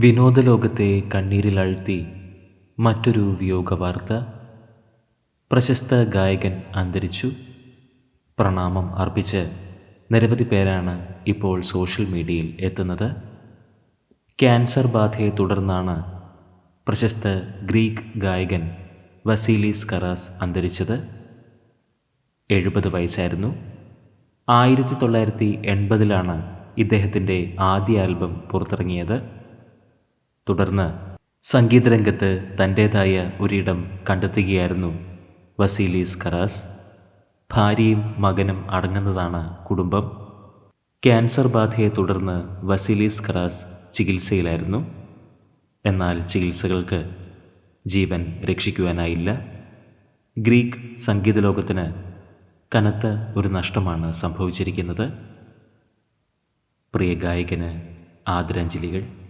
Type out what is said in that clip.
വിനോദലോകത്തെ കണ്ണീരിലഴ്ത്തി മറ്റൊരു വിയോഗ വാർത്ത പ്രശസ്ത ഗായകൻ അന്തരിച്ചു. പ്രണാമം അർപ്പിച്ച് നിരവധി പേരാണ് ഇപ്പോൾ സോഷ്യൽ മീഡിയയിൽ എത്തുന്നത്. ക്യാൻസർ ബാധയെ തുടർന്നാണ് പ്രശസ്ത ഗ്രീക്ക് ഗായകൻ വസീലീസ് കറാസ് അന്തരിച്ചത്. എഴുപത് വയസ്സായിരുന്നു. ആയിരത്തി തൊള്ളായിരത്തി എൺപതിലാണ് ഇദ്ദേഹത്തിന്റെ ആദ്യ ആൽബം പുറത്തിറങ്ങിയത്. തുടർന്ന് സംഗീതരംഗത്ത് തന്റേതായ ഒരിടം കണ്ടെത്തുകയായിരുന്നു വസീലീസ് കറാസ്. ഭാര്യയും മകനും അടങ്ങുന്നതാണ് കുടുംബം. ക്യാൻസർ ബാധയെ തുടർന്ന് വസീലീസ് കറാസ് ചികിത്സയിലായിരുന്നു. എന്നാൽ ചികിത്സകൾക്ക് ജീവൻ രക്ഷിക്കുവാനായില്ല. ഗ്രീക്ക് സംഗീത ലോകത്തിന് കനത്ത ഒരു നഷ്ടമാണ് സംഭവിച്ചിരിക്കുന്നത്. പ്രിയ ഗായകന് ആദരാഞ്ജലികൾ.